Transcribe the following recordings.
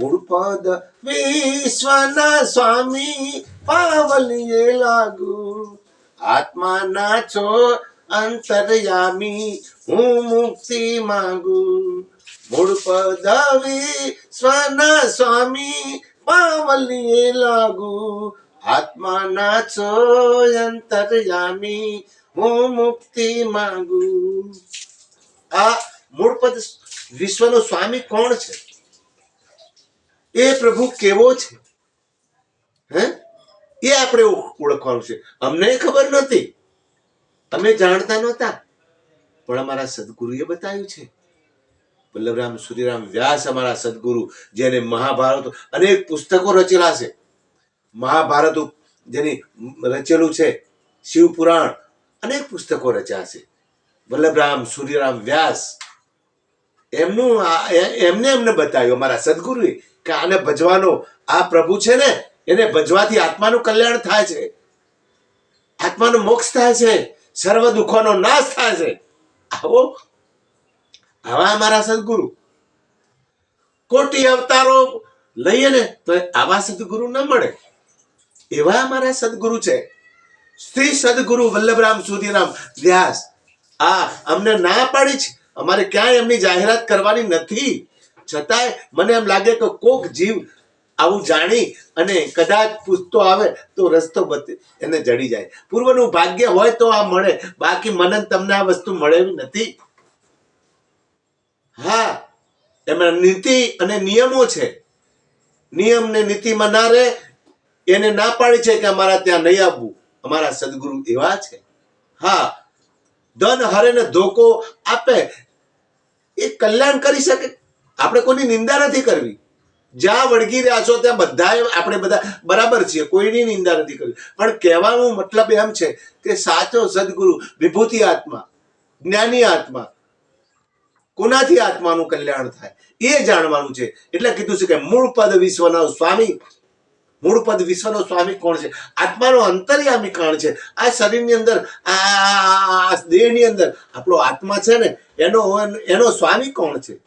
મૂળ પદ વિશ્વના સ્વામી પાવલીએ લાગુ આત્માના છો અંતરયામી હું મુક્તિ માંગુ મૂળપદ વિશ્વના સ્વામી પાવલીએ લાગુ આત્માના છો અંતરયામી હું મુક્તિ માંગુ આ મૂળપદ વિશ્વનો સ્વામી કોણ છે એ પ્રભુ કેવો છે? હે? એ આપણે ઓળખવાનું છે. અમને ખબર નથી અમે જાણતા નહોતા. પણ અમારા સદગુરુએ બતાવ્યું છે. વલ્લભરામ સૂર્યરામ વ્યાસ અમારા સદગુરુ, જેને મહાભારત અનેક પુસ્તકો રચેલા છે. મહાભારત જેની રચેલું છે. શિવ પુરાણ અનેક પુસ્તકો રચ્યા છે. વલ્લભરામ સુર્યરામ વ્યાસ એમનું એમને એમને બતાવ્યું, અમારા સદગુરુએ, કે આને ભજવાનો, આ પ્રભુ છે ને, એને ભજવાથી આત્માનું કલ્યાણ થાય છે. આત્માનો મોક્ષ થાય છે. સર્વ દુઃખોનો નાશ થાય છે. આવો. આવા અમારા સદગુરુ. કોટી અવતારો લઈએ ને, તો આવા સદગુરુ ન મળે. એવા અમારા સદગુરુ છે. શ્રી સદગુરુ વલ્લભરામ સુધીરામ વ્યાસ. આ અમને ના પાડી છે. અમારે ક્યાંય એમની જાહેરાત કરવાની નથી. છતાંય મને એમ લાગે કે કોક જીવ આવું જાણી અને કદાચ પૂછતો આવે તો રસ્તો એને જડી જાય. પૂર્વનું ભાગ્ય હોય તો આ મળે. બાકી મને તમને આ વસ્તુ મળેવી નથી. હા, એમાં નીતિ અને નિયમો છે. નિયમ ને નીતિમાં ના રહે, એને ના પાડી છે કે અમારા ત્યાં નહીં આવવું. અમારા સદગુરુ એવા છે. હા, ધન હરે ને ધોકો આપે એ કલ્યાણ કરી શકે. આપણે કોઈની નિંદા નથી કરવી. જ્યાં વળગી રહ્યા છો ત્યાં બધા આપણે બધા બરાબર છીએ. કોઈની નિંદા નથી કરવી. પણ કહેવાનો મતલબ એમ છે કે સાચો સદગુરુ વિભૂતિ આત્મા, જ્ઞાની આત્મા, કોનાથી આત્માનું કલ્યાણ થાય? એ જાણવાનું છે. એટલે કીધું છે કે મૂળ પદ વિશ્વના સ્વામી. મૂળ પદ વિશ્વનો સ્વામી કોણ છે? આત્માનો અંતર્યામી કોણ છે. આ શરીરની અંદર, આ દેહની અંદર આપણો આત્મા છે ને એનો એનો સ્વામી કોણ છે?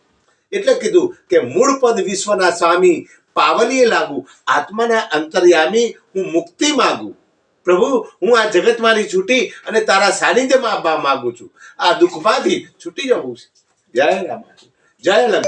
એટલે કીધું કે મૂળ પદ વિશ્વના સ્વામી પાવલીએ લાગુ, આત્માના અંતર્યામી હું મુક્તિ માગું. પ્રભુ, હું આ જગતમાંથી છૂટી અને તારા સાનિધ્યમાં આવવા માંગુ છું. આ દુઃખમાંથી છૂટી જવું છે. જય રામ જય લક્ષ્મણ